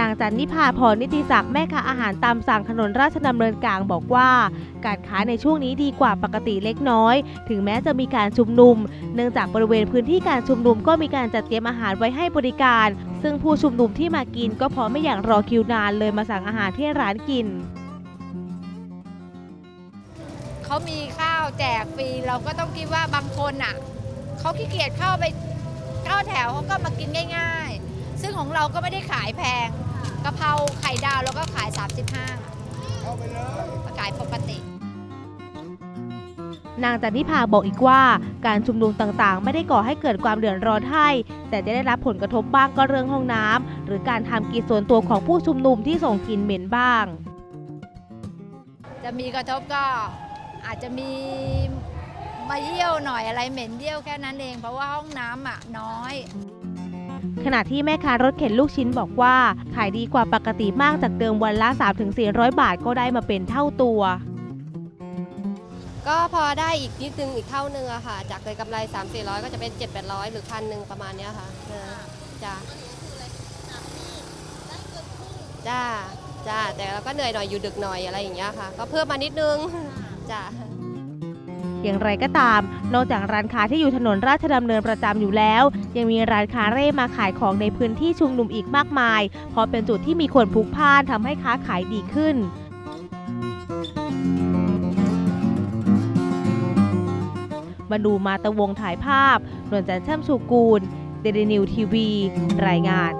นางจันนิพาพรนิติศักดิ์แม่ค้าอาหารตามสั่งถนนราชดำเนินกลางบอกว่า การค้าในช่วงนี้ดีกว่าปกติเล็กน้อย ถึงแม้จะมีการชุมนุม เนื่องจากบริเวณพื้นที่การชุมนุมก็มีการจัดเตรียมอาหารไว้ให้บริการ ซึ่งผู้ชุมนุมที่มากินก็เพราะไม่อยากรอคิวนานเลยมาสั่งอาหารที่ร้านกินเขามีข้าวแจกฟรีเราก็ต้องคิดว่าบางคนอะเขาขี้เกียจเข้าไปเข้าแถวเขาก็มากินง่าย ซึ่งของเราก็ไม่ได้ขายแพงกะเพราไข่ดาวเราก็ขาย 35เข้าไปเลยขายปกติ นางจันนิพาบอกอีกว่า การชุมนุมต่างๆ ไม่ได้ก่อให้เกิดความเดือดร้อนให้ แต่จะได้รับผลกระทบบ้างก็เรื่องห้องน้ำหรือการทำกิจส่วนตัวของผู้ชุมนุมที่ส่งกลิ่นเหม็นบ้าง จะมีกระทบก็อาจจะมีมาเยี่ยวหน่อยอะไรเหม็นเยี่ยวแค่นั้นเอง เพราะว่าห้องน้ำอะน้อย ขณะที่แม่ค้ารถเข็นลูกชิ้นบอกว่า ขายดีกว่าปกติมากจากเดิมวันละ 3-400 บาทก็ได้มาเป็นเท่าตัว ก็พอได้อีกนิดนึงอีกเท่านึงอะค่ะ จากเคยกำไร3 4 0 0 ก็จะเป็น 7 8 0 0 หรือพันหนึ่งประมาณเนี้ยค่ะเออจ้าจ้าจ้าแต่เราก็เหนื่อยหน่อยอยู่ดึกหน่อยอะไรอย่างเงี้ยค่ะ ก็เพิ่มมานิดนึงจ้า อย่างไรก็ตาม นอกจากร้านค้าที่อยู่ถนนราชดำเนินประจำอยู่แล้ว ยังมีร้านค้าเร่มาขายของในพื้นที่ชุมนุมอีกมากมาย เพราะเป็นจุดที่มีคนพลุกพล่านทำให้ค้าขายดีขึ้นมาดูมาตะวงถ่ายภาพ นวลจันทร์ช่ำชูกูล เดลินิวทีวี รายงาน